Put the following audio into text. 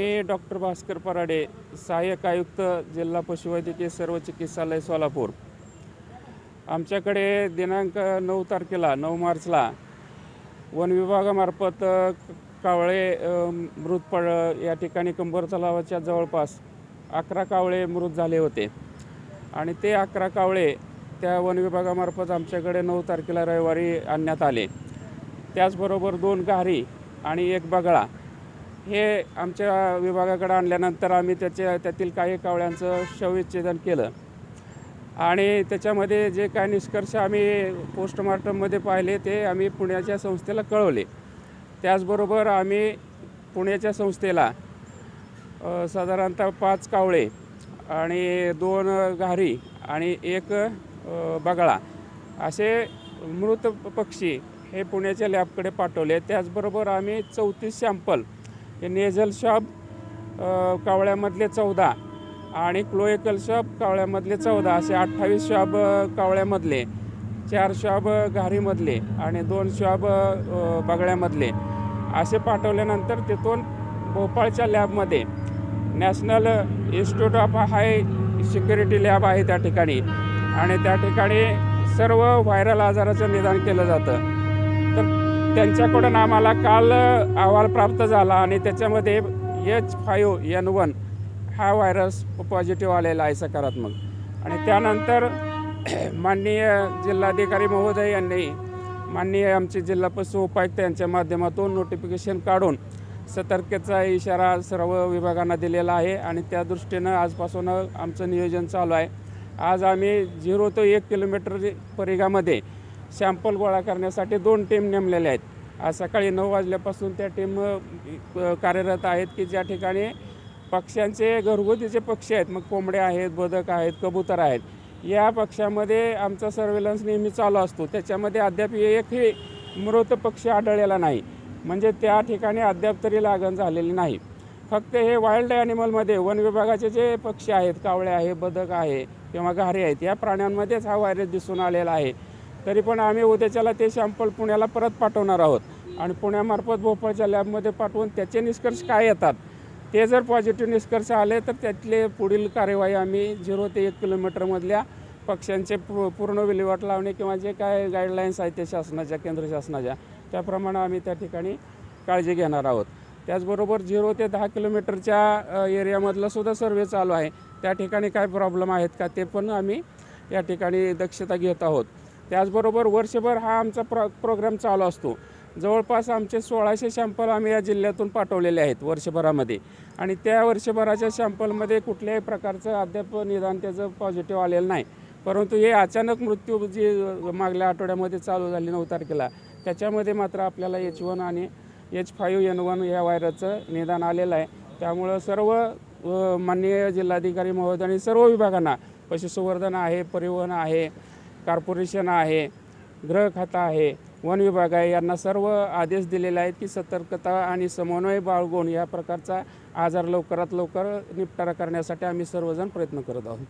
मी doctor Bhaskar parade सहाय्यक आयुक्त जिल्हा पशुवैद्यकीय सर्व चिकित्सालय सोलापूर. आमच्याकडे दिनांक नऊ तारखेला नऊ मार्चला वन विभागामार्फत कावळे मृत पड या ठिकाणी कंबर तलावाच्या जवळपास अकरा कावळे मृत झाले होते. आणि ते अकरा कावळे त्या वन विभागामार्फत आमच्याकडे नऊ तारखेला रविवारी आणण्यात आले. त्याचबरोबर दोन घारी आणि एक बगळा. हे आमच्या विभागाकडे आणल्यानंतर आम्ही त्याच्या त्यातील काही कावळ्यांचं शवविच्छेदन केलं. आणि त्याच्यामध्ये जे काय निष्कर्ष आम्ही पोस्टमार्टममध्ये पाहिले ते आम्ही पुण्याच्या संस्थेला कळवले. त्याचबरोबर आम्ही पुण्याच्या संस्थेला साधारणतः पाच कावळे आणि दोन घारी आणि एक बगळा असे मृत पक्षी हे पुण्याच्या लॅबकडे पाठवले. त्याचबरोबर आम्ही चौतीस सॅम्पल हे नेझल शॉप कावळ्यामधले चौदा आणि क्लोएकल शॉप कावळ्यामधले चौदा. असे अठ्ठावीस शॉप कावळ्यामधले चार शॉप घारीमधले आणि दोन शॉप बगळ्यामधले. असे पाठवल्यानंतर तिथून भोपाळच्या लॅबमध्ये national institute of high security lab आहे त्या ठिकाणी. आणि त्या ठिकाणी सर्व व्हायरल आजाराचं निदान केलं जातं. त्यांच्याकडून आम्हाला काल अहवाल प्राप्त झाला आणि त्याच्यामध्ये एच फाईव्ह एन वन हा व्हायरस पॉझिटिव्ह आलेला आहे सकारात्मक. आणि त्यानंतर माननीय जिल्हाधिकारी महोदय यांनी माननीय आमचे जिल्हा पशु उपायुक्त यांच्या माध्यमातून नोटिफिकेशन काढून सतर्कतेचा इशारा सर्व विभागांना दिलेला आहे आणि त्या दृष्टीनं आजपासून आमचं नियोजन चालू आहे. आज आम्ही झिरो ते एक किलोमीटर परिघामध्ये सॅम्पल गोळा करण्यासाठी दोन टीम नेमलेल्या आहेत. आज सकाळी नऊ वाजल्यापासून त्या टीम कार्यरत आहेत की ज्या ठिकाणी पक्ष्यांचे घरगुतीचे पक्षी आहेत. मग कोंबडे आहेत बदक आहेत कबूतर आहेत. या पक्षामध्ये आमचा सर्वेलन्स नेहमी चालू असतो. त्याच्यामध्ये अद्याप एकही मृत पक्षी आढळलेला नाही. म्हणजे त्या ठिकाणी अद्याप तरी लागण झालेली नाही. फक्त हे वाईल्ड ॲनिमलमध्ये वन विभागाचे जे पक्षी आहेत कावळे आहे बदक आहे किंवा घारे आहेत या प्राण्यांमध्येच हा व्हायरस दिसून आलेला आहे. तरी पण आम्ही उद्याच्याला ते सॅम्पल पुण्याला परत पाठवणार आहोत. आणि पुण्यामार्फत भोपाळच्या लॅबमध्ये पाठवून त्याचे निष्कर्ष काय येतात ते जर पॉझिटिव्ह निष्कर्ष आले तर त्यातले पुढील कार्यवाही आम्ही झिरो ते एक किलोमीटरमधल्या पक्ष्यांचे पू पूर्ण विल्हेवाट लावणे किंवा जे काय गाईडलाईन्स आहेत ते शासनाच्या केंद्र शासनाच्या त्याप्रमाणे आम्ही त्या ठिकाणी काळजी घेणार आहोत. त्याचबरोबर झिरो ते दहा किलोमीटरच्या एरियामधला सुद्धा सर्वे चालू आहे. त्या ठिकाणी काय प्रॉब्लेम आहेत का ते पण आम्ही या ठिकाणी दक्षता घेत आहोत. त्याचबरोबर वर्षभर हा आमचा प्रो प्रोग्राम चालू असतो. जवळपास आमचे सोळाशे सॅम्पल आम्ही या जिल्ह्यातून पाठवलेले आहेत वर्षभरामध्ये. आणि त्या वर्षभराच्या सॅम्पलमध्ये कुठल्याही प्रकारचं अद्याप निदान त्याचं पॉझिटिव्ह आलेलं नाही. परंतु हे अचानक मृत्यू जी मागल्या आठवड्यामध्ये चालू झाले नऊ तारखेला त्याच्यामध्ये मात्र आपल्याला एच वन आणि एच फाईव्ह एन वन या व्हायरसचं निदान आलेलं आहे. त्यामुळं सर्व माननीय जिल्हाधिकारी महोदय आणि सर्व विभागांना पशुसंवर्धन आहे परिवहन आहे कॉर्पोरेशन आहे गृह खातं आहे वन विभाग आहे यांना सर्व आदेश दिलेले आहेत की सतर्कता आणि समन्वय बाळगून या प्रकारचा आजार लवकरात लवकर निपटारा करण्यासाठी आम्ही सर्वजण प्रयत्न करत आहोत.